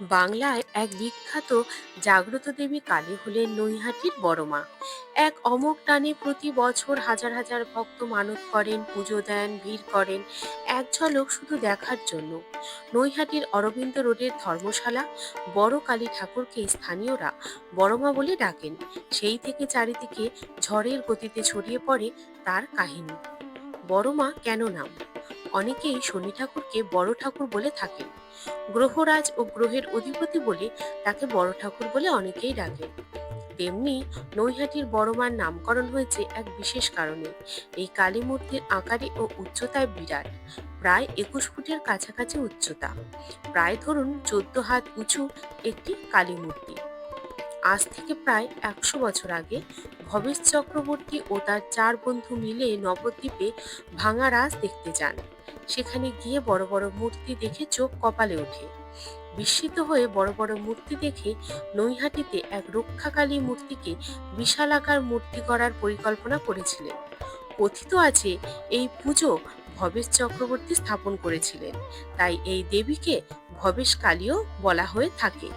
বাংলায় এক বিখ্যাত জাগ্রত দেবী কালী হলেন নৈহাটির বড়মা এক অমোঘ টানে প্রতি বছর হাজার হাজার ভক্ত মানত করেন, পুজো দেন, ভিড় করেন, এক ঝলক শুধু দেখার জন্য। নৈহাটির অরবিন্দ রোডের ধর্মশালা, বড় কালী ঠাকুরকে স্থানীয়রা বড়মা বলে ডাকেন। সেই থেকে চারিদিকে ঝড়ের গতিতে ছড়িয়ে পড়ে তার কাহিনী। বড়মা কেন নাম? অনেকেই শনি ঠাকুরকে বড় ঠাকুর বলে থাকেন। গ্রহরাজ ও গ্রহের অধিপতি বলে তাকে বড় ঠাকুর বলে অনেকেই ডাকেন। তেমনি নৈহাটির বড়মার নামকরণ হয়েছে এক বিশেষ কারণে। এই কালী মূর্তির আকারে ও উচ্চতায় বিরাট, প্রায় একুশ ফুটের কাছাকাছি উচ্চতা। প্রায় ধরুন চোদ্দ হাত উঁচু একটি কালী মূর্তি আজ থেকে প্রায় একশো বছর আগে ভবেশ চক্রবর্তী ও তার চার বন্ধু মিলে নবদ্বীপে ভাঙা রাজ দেখতে যান। সেখানে গিয়ে বড় বড় মূর্তি দেখে চোখ কপালে ওঠে। বিস্মিত হয়ে বড় বড় মূর্তি দেখে নৈহাটিতে এক রক্ষাকালী মূর্তিকে বিশালাকার মূর্তি করার পরিকল্পনা করেছিলেন। কথিত আছে, এই পুজো ভবেশ চক্রবর্তী স্থাপন করেছিলেন। তাই এই দেবীকে ভবেশ কালীও বলা হয়ে থাকে।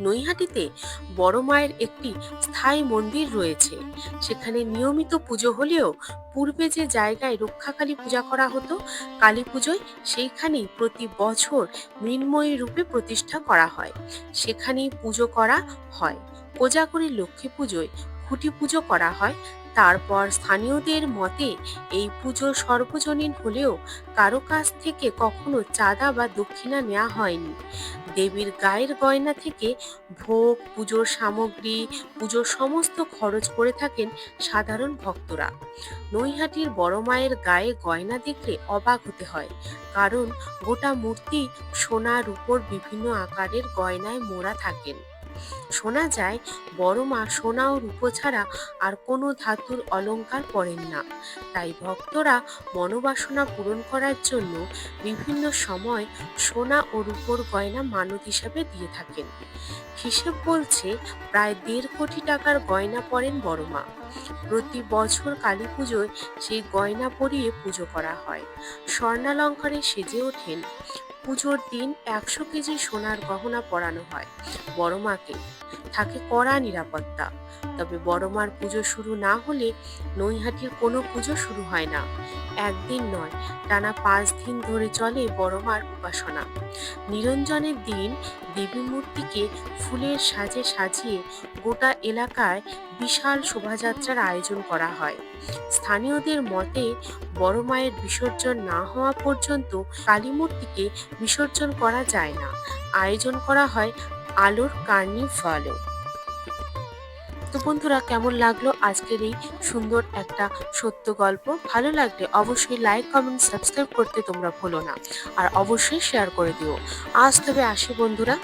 নৈহাটিতে বড় মায়ের একটি স্থায়ী মন্দির রয়েছে। সেখানে নিয়মিত পুজো হলেও পূর্বে যে জায়গায় রক্ষাকালী পূজা করা হতো, কালী পুজোয় সেইখানেই প্রতি বছর মৃন্ময়ী রূপে প্রতিষ্ঠা করা হয়। সেখানেই পুজো করা হয়। কোজাগরী লক্ষ্মী পুজোয় খুঁটি পুজো করা হয়। তারপর স্থানীয়দের মতে, এই পুজো সর্বজনীন হলেও কারও কাছ থেকে কখনো চাঁদা বা দক্ষিণা নেওয়া হয়নি। দেবীর গায়ের গয়না থেকে ভোগ, পুজোর সামগ্রী, পুজোর সমস্ত খরচ করে থাকেন সাধারণ ভক্তরা। নৈহাটির বড় মায়ের গায়ে গয়না দেখলে অবাক হতে হয়, কারণ গোটা মূর্তি সোনার উপর বিভিন্ন আকারের গয়নায় মোড়া থাকেন। শোনা যায়, বড় মা সোনা ও রূপো ছাড়া আর কোনো ধাতুর অলংকার পরেন না। তাই ভক্তরা মনোবাসনা পূরণ করার জন্য বিভিন্ন সময় সোনা ও রূপোর গয়না মানত হিসাবে দিয়ে থাকেন। হিসেব বলছে, প্রায় দেড় কোটি টাকার গয়না পরেন বড় মা। প্রতি বছর কালী পুজোয় সেই গয়না পরিয়ে পুজো করা হয়। স্বর্ণালঙ্কারে সেজে ওঠেন। পুজোর দিন একশো কেজি সোনার গহনা পরানো হয়। বড় মাকে থাকে কড়া নিরাপত্তা। তবে বড় মার পুজো শুরু না হলে নৈহাটির কোনো পুজো শুরু হয় না। একদিন নয়, টানা পাঁচ দিন ধরে চলে বড় মার উপাসনা। নিরঞ্জনের দিন দেবী মূর্তিকে ফুলের সাজে সাজিয়ে গোটা এলাকায় বিশাল শোভাযাত্রার আয়োজন করা হয়। স্থানীয়দের মতে, বড় মায়ের বিসর্জন না হওয়া পর্যন্ত কালী মূর্তিকে বিসর্জন করা যায় না। আয়োজন করা হয় আলোর কার্নিভালও। তো বন্ধুরা, কেমন লাগল আজকের এই সুন্দর একটা সত্য গল্প? ভালো লাগলে অবশ্যই লাইক কমেন্ট সাবস্ক্রাইব করতে তোমরা ভুলো না। আর অবশ্যই শেয়ার করে দিও। আজ তবে আসি বন্ধুরা।